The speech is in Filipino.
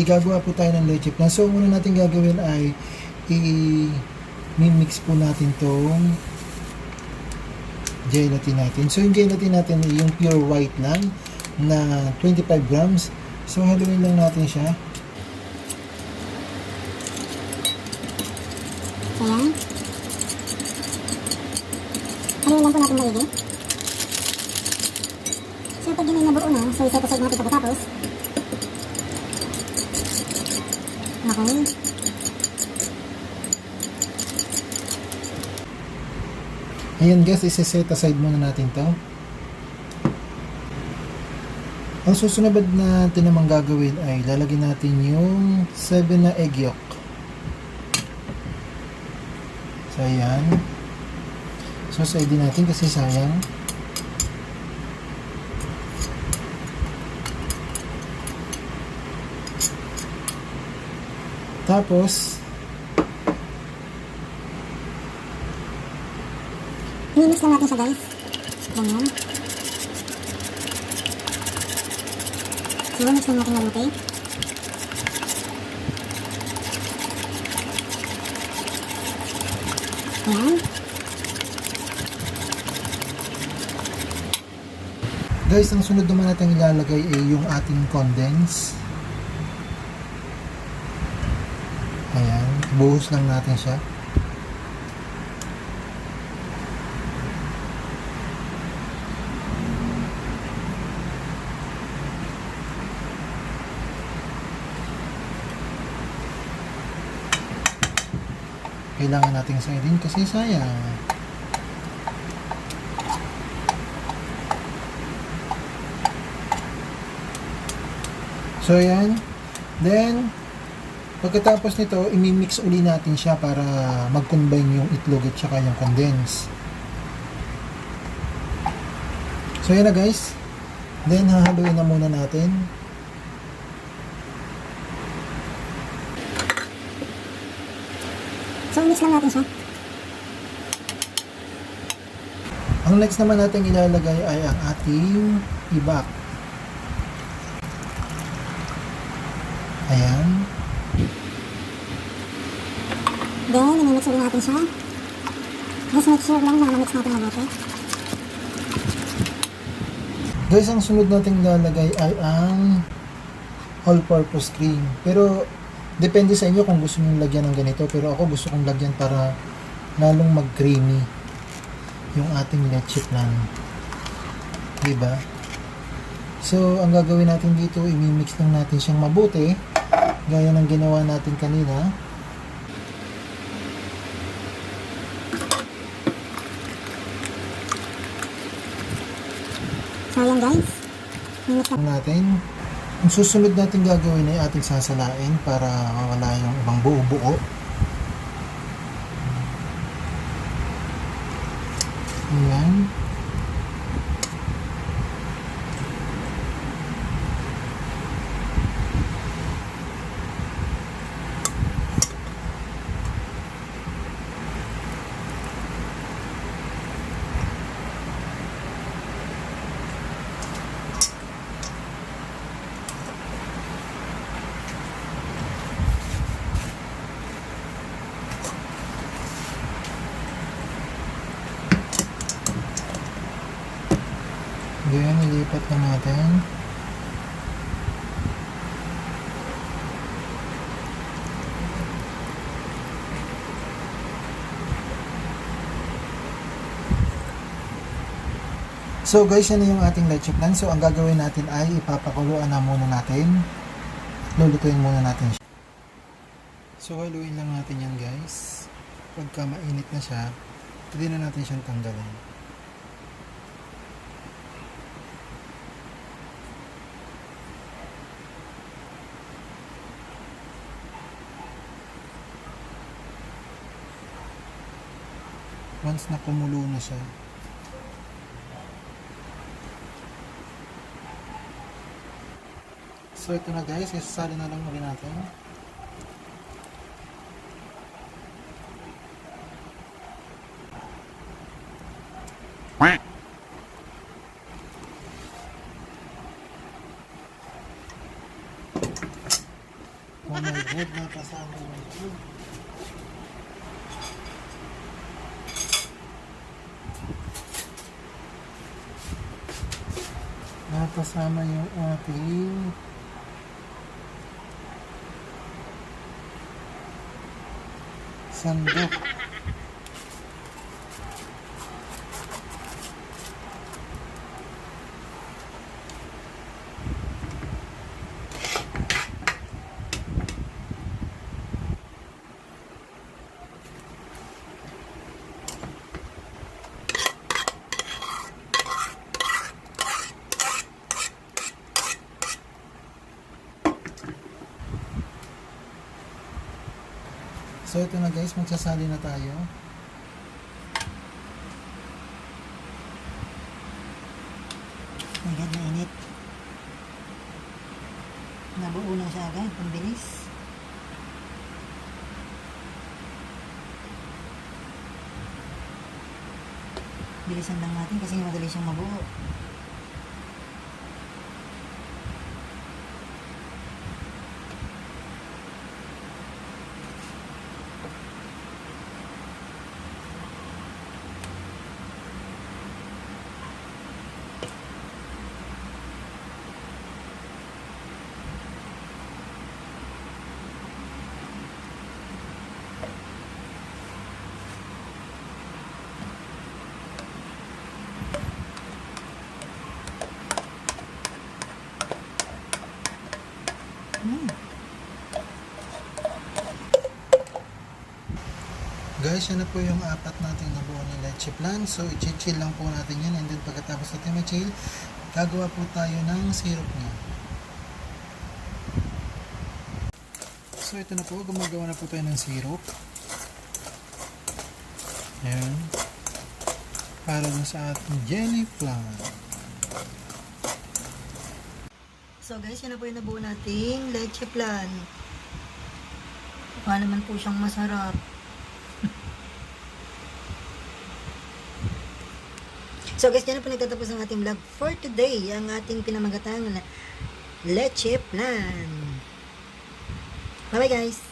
hindi, gagawa po tayo ng leche plan. So, una natin gagawin ay i-mix po natin tong gelatin natin. So, yung gelatin natin ay yung pure white lang na 25 grams. So, haluin lang natin siya. So, yan. Haluin lang po natin maigi. So, pag ganyan na buo na, so aside natin pagkatapos. Okay. Ayan guys, isa-set aside muna natin to. Ang susunod natin namang gagawin ay lalagyan natin yung 7 na egg yolk. So ayan. So din natin kasi sayang. Tapos, Minimix lang natin siya guys. Ganyan. So, mix lang natin mabuti. Ayan. Guys, ang sunod naman natin ilalagay ay yung ating condense. Ayan, buhos lang natin siya. Kailangan nating din kasi sayang. So, yan. Then, pagkatapos nito, imimix uli natin siya para mag-combine yung itlog at saka yung condense. So, yan na guys. Then, hahaluin na muna natin. So, mix lang natin siya. Ang next naman natin ilalagay ay ang ating ibak. Ayan. Minimix ulit natin siya. Just make sure lang na na-mix natin mabuti. Guys, ang sunod nating lalagay ay ang all-purpose cream. Pero, depende sa inyo kung gusto nyo lagyan ng ganito. Pero ako gusto kong lagyan para lalong mag-creamy yung ating leche plan. Diba? So, ang gagawin natin dito, imimix lang natin siyang mabuti. Gaya ng ginawa natin kanina. So, ayan guys. Ang natin. Ang susunod natin gagawin ay ating sasalain para mawala yung ibang buo-buo. Ayan. Ayan, ilipat na natin. So guys, yan yung ating leche plan. So ang gagawin natin ay ipapakuluan na muna natin. Lulutuin muna natin siya. So haluin lang natin yan guys. Pagka mainit na siya, pwede na natin siyang tanggalin. Once na kumulo na siya, So ito na guys, isasali na lang muli natin. Kasama yung ating sandok. So ito na guys, magsasali na tayo. Ang na init. Nabuo na siya agad, pambilis. Bilisan lang natin kasi madali siyang mabuo. Yan na po yung apat nating nabuo ni leche plan. So, i-chill lang po natin yan. And then pagkatapos natin ma-chill, gagawa po tayo ng syrup niya. So, ito na po. Gumagawa na po tayo ng syrup. Ayan. Para dun sa ating jelly flan. So guys, yan na po yung nabuo nating leche plan. Mukha naman po siyang masarap. So guys, yan na po nagtatapos ang ating vlog for today. Ang ating pinamagatang leche plan. Bye bye guys!